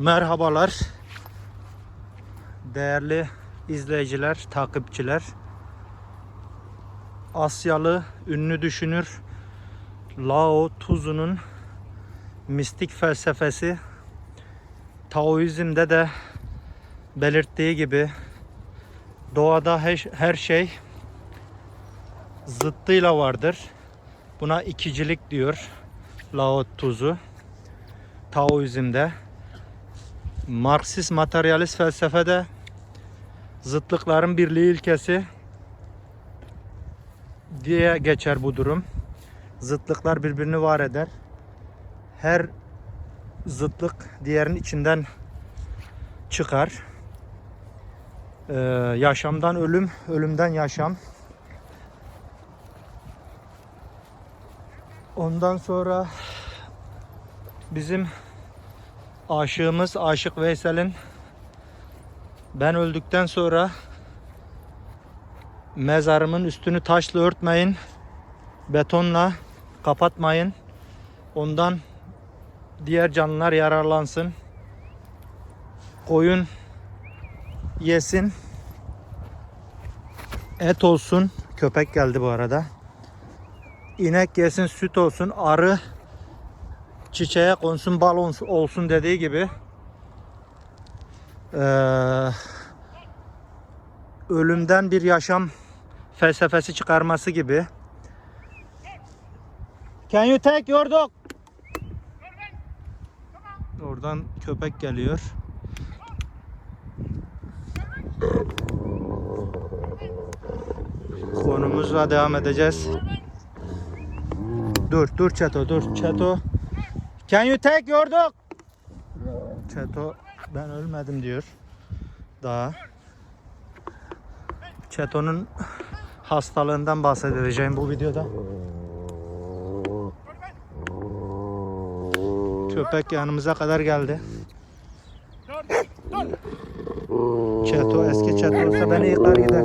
Merhabalar. Değerli izleyiciler, takipçiler. Asyalı ünlü düşünür Lao Tzu'nun mistik felsefesi Taoizm'de de belirttiği gibi doğada her, şey zıttıyla vardır. Buna ikicilik diyor Lao Tzu. Taoizm'de. Marksist materyalist felsefede zıtlıkların birliği ilkesi diye geçer bu durum. Zıtlıklar birbirini var eder. Her zıtlık diğerinin içinden çıkar. Ee, yaşamdan ölüm, ölümden yaşam. Ondan sonra bizim aşığımız Aşık Veysel'in ben öldükten sonra mezarımın üstünü taşla örtmeyin, betonla kapatmayın. Ondan diğer canlılar yararlansın. Koyun yesin. Et olsun. Köpek geldi bu arada. İnek yesin, süt olsun. Arı çiçeğe konsun, bal olsun- dediği gibi eee, ölümden bir yaşam felsefesi çıkarması gibi. Can you take your dog? Oradan köpek geliyor. Konumuzla devam edeceğiz. Dur, dur Çeto, dur Çeto. Can you take your dog? Çeto ben ölmedim diyor. Daha. Çeto'nun hastalığından bahsedeceğim bu videoda. Köpek yanımıza kadar geldi. Çeto eski Çeto olsa beni yıkar gider.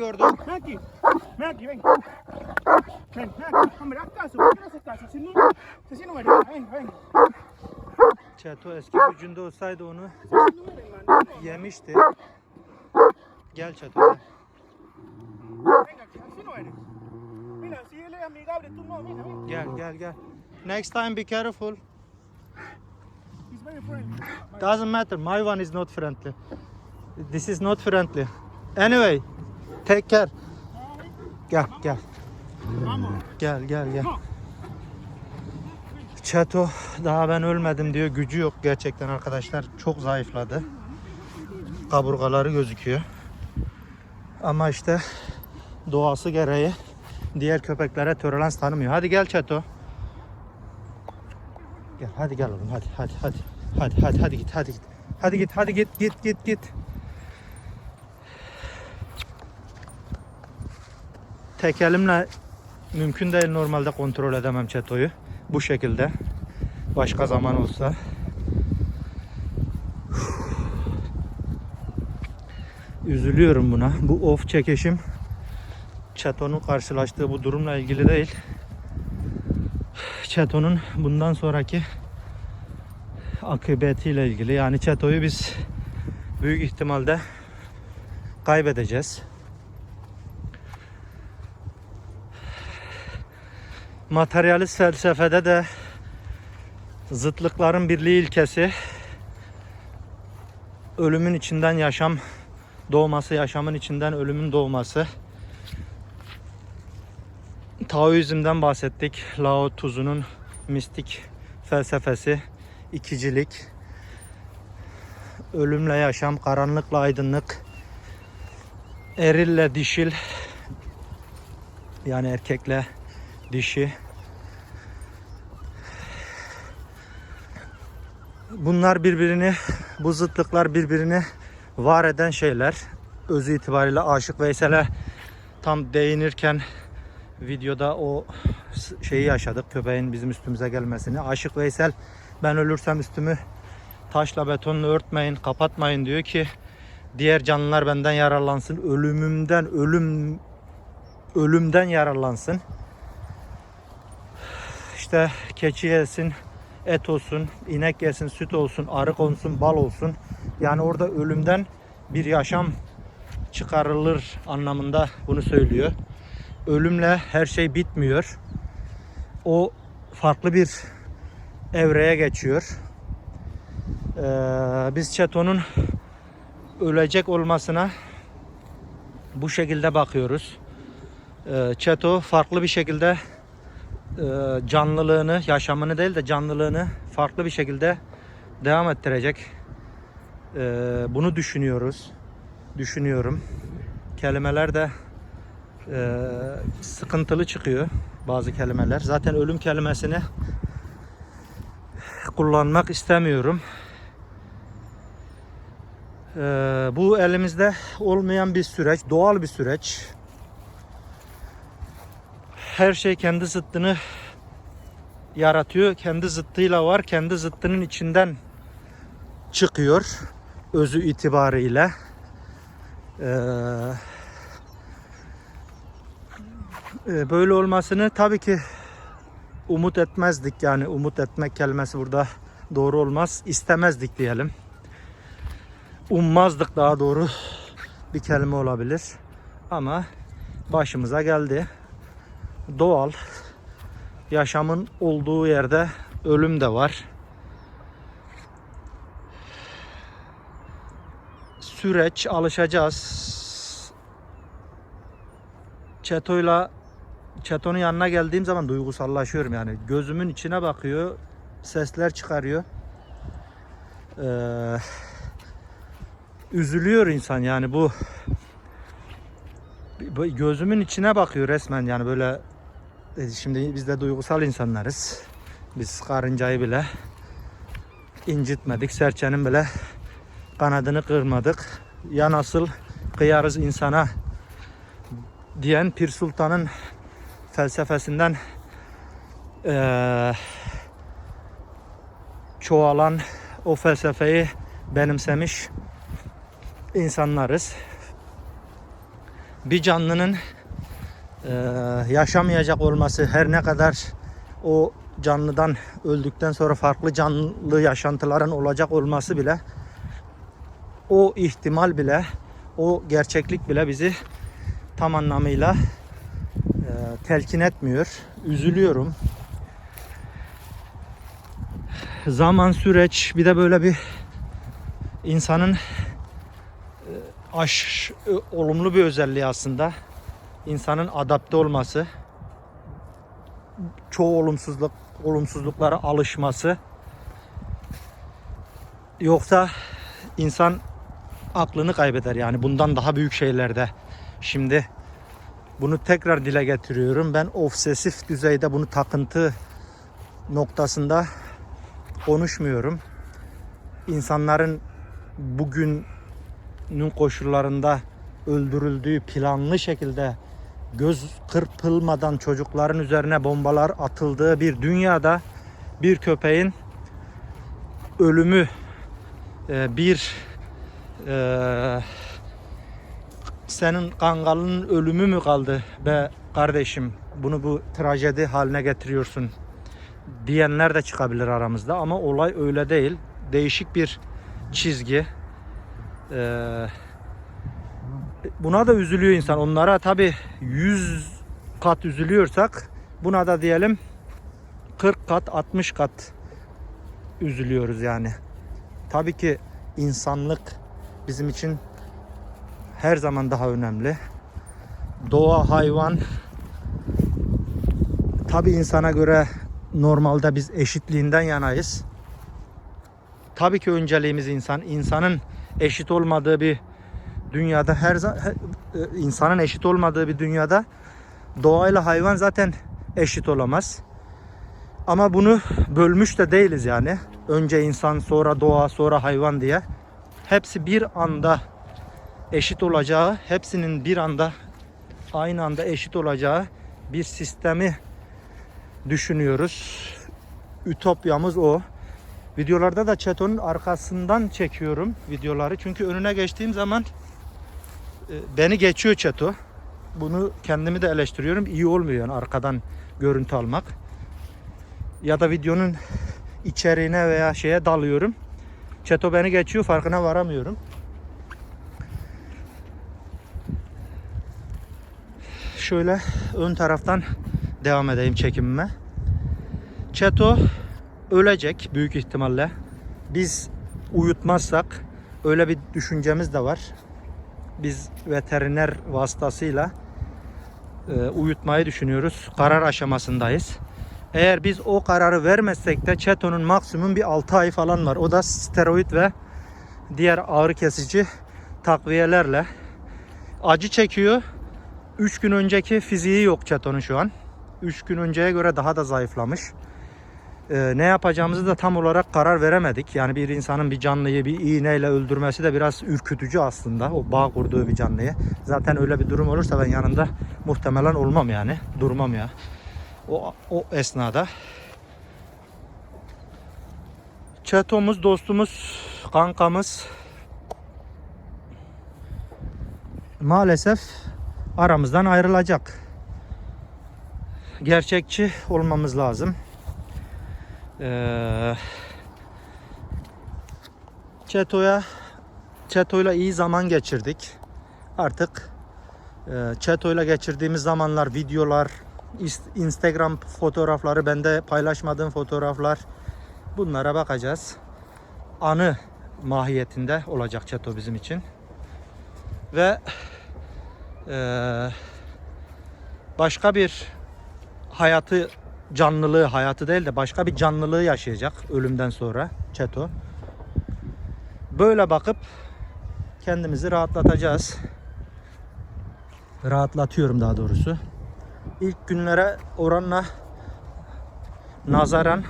Dog. Yankee, Yankee, ven. Ven, Yankee, hombre, haz caso, ¿por qué no haces caso? Si no, si no deja, ven, ven. Çeto eski gücünde olsaydı onu yemişti. Gel Çeto. gel. Gel gel gel. Next time be careful. He's very friendly. Doesn't matter. My one is not friendly. This is not friendly. Anyway, care. Gel gel. Gel gel gel. Çeto daha ben ölmedim diyor. Gücü yok gerçekten arkadaşlar. Çok zayıfladı. Kaburgaları gözüküyor. Ama işte doğası gereği diğer köpeklere tolerans tanımıyor. Hadi gel Çeto. Gel hadi gel oğlum hadi hadi hadi. Hadi hadi hadi git hadi git. Hadi git hadi git git git git. Tek elimle mümkün değil normalde kontrol edemem çetoyu. Bu şekilde. Başka zaman olsa. Üzülüyorum buna. Bu of çekişim Çeto'nun karşılaştığı bu durumla ilgili değil. Çeto'nun bundan sonraki akıbetiyle ilgili. Yani Çeto'yu biz büyük ihtimalle kaybedeceğiz. Materyalist felsefede de zıtlıkların birliği ilkesi ölümün içinden yaşam doğması, yaşamın içinden ölümün doğması. Taoizm'den bahsettik. Lao Tzu'nun mistik felsefesi, ikicilik, ölümle yaşam, karanlıkla aydınlık, erille dişil, yani erkekle dişi. Bunlar birbirini, bu zıtlıklar birbirini var eden şeyler. Özü itibariyle Aşık Veysel'e tam değinirken videoda o şeyi yaşadık. Köpeğin bizim üstümüze gelmesini. Aşık Veysel ben ölürsem üstümü taşla betonla örtmeyin, kapatmayın diyor ki Diğer canlılar benden yararlansın. Ölümümden ölüm ölümden yararlansın. İşte keçi yesin, et olsun, inek yesin, süt olsun, arık olsun, bal olsun. Yani orada ölümden bir yaşam çıkarılır anlamında bunu söylüyor. Ölümle her şey bitmiyor. O farklı bir evreye geçiyor. Ee, biz Çeto'nun ölecek olmasına bu şekilde bakıyoruz. Ee, Çeto farklı bir şekilde canlılığını, yaşamını değil de canlılığını farklı bir şekilde devam ettirecek. Ee, bunu düşünüyoruz. Düşünüyorum. Kelimeler de e, sıkıntılı çıkıyor bazı kelimeler. Zaten ölüm kelimesini kullanmak istemiyorum. Bu elimizde olmayan bir süreç, doğal bir süreç. Her şey kendi zıttını yaratıyor. Kendi zıttıyla var. Kendi zıttının içinden çıkıyor. Özü itibariyle. Ee, e, böyle olmasını tabii ki umut etmezdik. Yani umut etmek kelimesi burada doğru olmaz. İstemezdik diyelim. Ummazdık daha doğru bir kelime olabilir. Ama başımıza geldi. Doğal. Yaşamın olduğu yerde ölüm de var. Süreç alışacağız. Çeto'yla Çeto'nun yanına geldiğim zaman duygusallaşıyorum yani. Gözümün içine bakıyor, sesler çıkarıyor. Ee, üzülüyor insan yani bu gözümün içine bakıyor resmen yani böyle şimdi biz de duygusal insanlarız. Biz karıncayı bile incitmedik. Serçenin bile kanadını kırmadık. Ya nasıl kıyarız insana diyen Pir Sultan'ın felsefesinden eee, çoğalan o felsefeyi benimsemiş insanlarız. Bir canlının eee, yaşamayacak olması her ne kadar o canlıdan öldükten sonra farklı canlı yaşantıların olacak olması bile o ihtimal bile o gerçeklik bile bizi tam anlamıyla e, telkin etmiyor. Üzülüyorum. Zaman süreç bir de böyle bir insanın e, aş e, olumlu bir özelliği aslında. İnsanın adapte olması, çoğu olumsuzluk olumsuzluklara alışması. Yoksa insan aklını kaybeder yani bundan daha büyük şeylerde. Şimdi bunu tekrar dile getiriyorum. Ben obsesif düzeyde bunu takıntı noktasında konuşmuyorum. İnsanların bugünün koşullarında öldürüldüğü planlı şekilde göz kırpılmadan çocukların üzerine bombalar atıldığı bir dünyada bir köpeğin ölümü e, bir e, senin kangalının ölümü mü kaldı be kardeşim bunu bu trajedi haline getiriyorsun diyenler de çıkabilir aramızda ama olay öyle değil. Değişik bir çizgi. Ee, buna da üzülüyor insan. Onlara tabi 100 kat üzülüyorsak buna da diyelim 40 kat 60 kat üzülüyoruz yani. Tabii ki insanlık bizim için her zaman daha önemli. Doğa, hayvan tabi insana göre normalde biz eşitliğinden yanayız. Tabii ki önceliğimiz insan. İnsanın eşit olmadığı bir dünyada her zaman insanın eşit olmadığı bir dünyada doğayla hayvan zaten eşit olamaz. Ama bunu bölmüş de değiliz yani. Önce insan, sonra doğa, sonra hayvan diye. Hepsi bir anda eşit olacağı, hepsinin bir anda aynı anda eşit olacağı bir sistemi düşünüyoruz. Ütopyamız o. Videolarda da çetonun arkasından çekiyorum videoları. Çünkü önüne geçtiğim zaman e, beni geçiyor çeto. Bunu kendimi de eleştiriyorum. İyi olmuyor yani arkadan görüntü almak. Ya da videonun içeriğine veya şeye dalıyorum. Çeto beni geçiyor farkına varamıyorum. Şöyle ön taraftan devam edeyim çekimime. Çeto ölecek büyük ihtimalle. Biz uyutmazsak öyle bir düşüncemiz de var. Biz veteriner vasıtasıyla e, uyutmayı düşünüyoruz. Karar aşamasındayız. Eğer biz o kararı vermezsek de Çeto'nun maksimum bir 6 ay falan var. O da steroid ve diğer ağrı kesici takviyelerle acı çekiyor. 3 gün önceki fiziği yok Çeto'nun şu an. 3 gün önceye göre daha da zayıflamış. Ee, ne yapacağımızı da tam olarak karar veremedik. Yani bir insanın bir canlıyı bir iğneyle öldürmesi de biraz ürkütücü aslında. O bağ kurduğu bir canlıyı. Zaten öyle bir durum olursa ben yanında muhtemelen olmam yani. Durmam ya. O, o esnada. Çetomuz, dostumuz, kankamız maalesef aramızdan ayrılacak. Gerçekçi olmamız lazım. Ee, Çeto'ya Çeto'yla iyi zaman geçirdik. Artık e, Çeto'yla geçirdiğimiz zamanlar, videolar, Instagram fotoğrafları, bende paylaşmadığım fotoğraflar bunlara bakacağız. Anı mahiyetinde olacak Çeto bizim için. Ve e, başka bir hayatı canlılığı hayatı değil de başka bir canlılığı yaşayacak ölümden sonra Çeto. Böyle bakıp kendimizi rahatlatacağız. Rahatlatıyorum daha doğrusu. İlk günlere oranla nazaran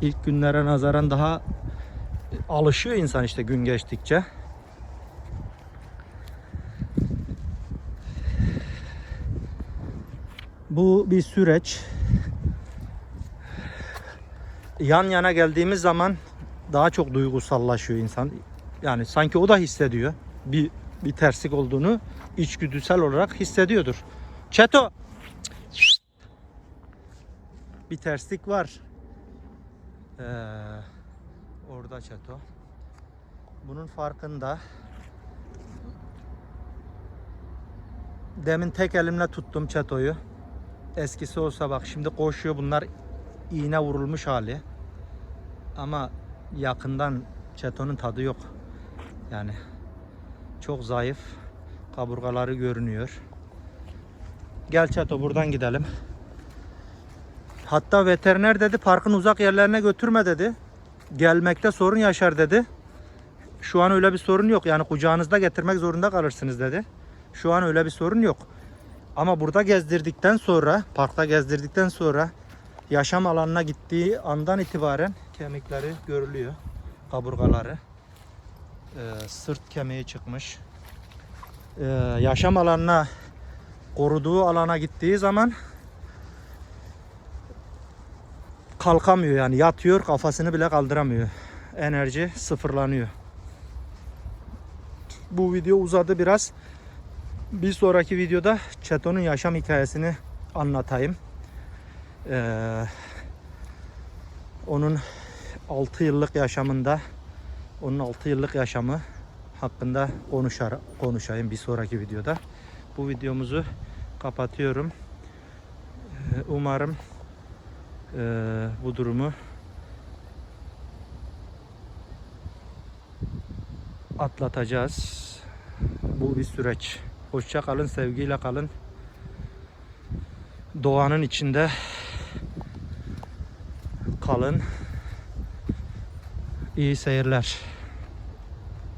ilk günlere nazaran daha alışıyor insan işte gün geçtikçe. Bu bir süreç yan yana geldiğimiz zaman daha çok duygusallaşıyor insan. Yani sanki o da hissediyor. Bir bir terslik olduğunu içgüdüsel olarak hissediyordur. Çeto. Bir terslik var. Ee, orada Çeto. Bunun farkında. Demin tek elimle tuttum Çeto'yu. Eskisi olsa bak şimdi koşuyor bunlar iğne vurulmuş hali. Ama yakından çetonun tadı yok. Yani çok zayıf. Kaburgaları görünüyor. Gel çeto buradan gidelim. Hatta veteriner dedi parkın uzak yerlerine götürme dedi. Gelmekte sorun yaşar dedi. Şu an öyle bir sorun yok. Yani kucağınızda getirmek zorunda kalırsınız dedi. Şu an öyle bir sorun yok. Ama burada gezdirdikten sonra, parkta gezdirdikten sonra yaşam alanına gittiği andan itibaren kemikleri görülüyor. Kaburgaları. Ee, sırt kemiği çıkmış. Ee, yaşam alanına koruduğu alana gittiği zaman kalkamıyor yani yatıyor kafasını bile kaldıramıyor. Enerji sıfırlanıyor. Bu video uzadı biraz. Bir sonraki videoda Çeto'nun yaşam hikayesini anlatayım. Ee, onun 6 yıllık yaşamında onun 6 yıllık yaşamı hakkında konuşar konuşayım bir sonraki videoda. Bu videomuzu kapatıyorum. Ee, Umarım e, bu durumu atlatacağız. Bu bir süreç. Hoşça kalın, sevgiyle kalın. Doğanın içinde kalın. İyi seyirler.